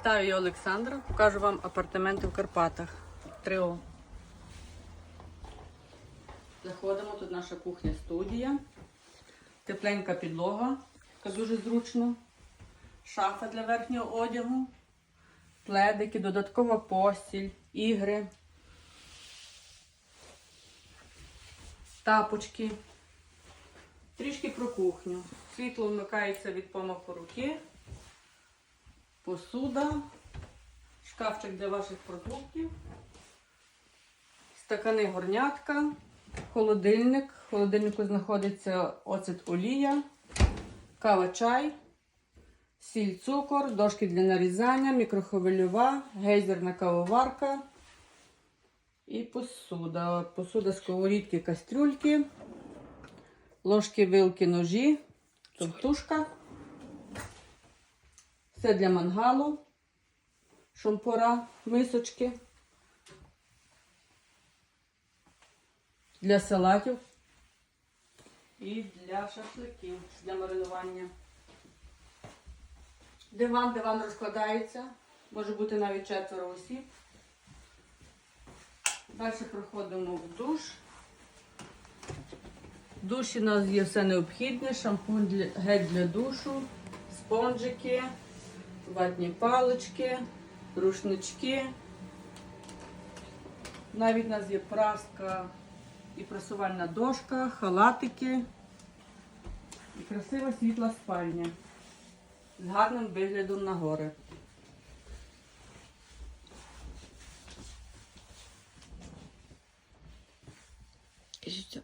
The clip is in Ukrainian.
Вітаю я Олександра. Покажу вам апартаменти в Карпатах. Трио. Заходимо, тут наша кухня-студія. Тепленька підлога, яка дуже зручно. Шафа для верхнього одягу, пледики, додаткова постіль, ігри, тапочки. Трішки про кухню. Світло вмикається від помаху руки посуда, шкафчик для ваших продуктів, стакани горнятка, холодильник. В холодильнику знаходиться оцет олія, кава чай, сіль, цукор, дошки для нарізання, мікрохвильова, гейзерна кавоварка і посуда. Посуда сковорідки, кастрюльки, ложки, вилки, ножі, товтушка. Це для мангалу, шампура, мисочки. Для салатів і для шашликів, для маринування. Диван, диван розкладається. Може бути навіть четверо осіб. Далі проходимо в душ. В душі у нас є все необхідне, шампунь гель для душу, спонжики, ватні палички, рушнички. Навіть у нас є праска і прасувальна дошка, халатики і красива світла спальня з гарним виглядом на гори. Кажіть,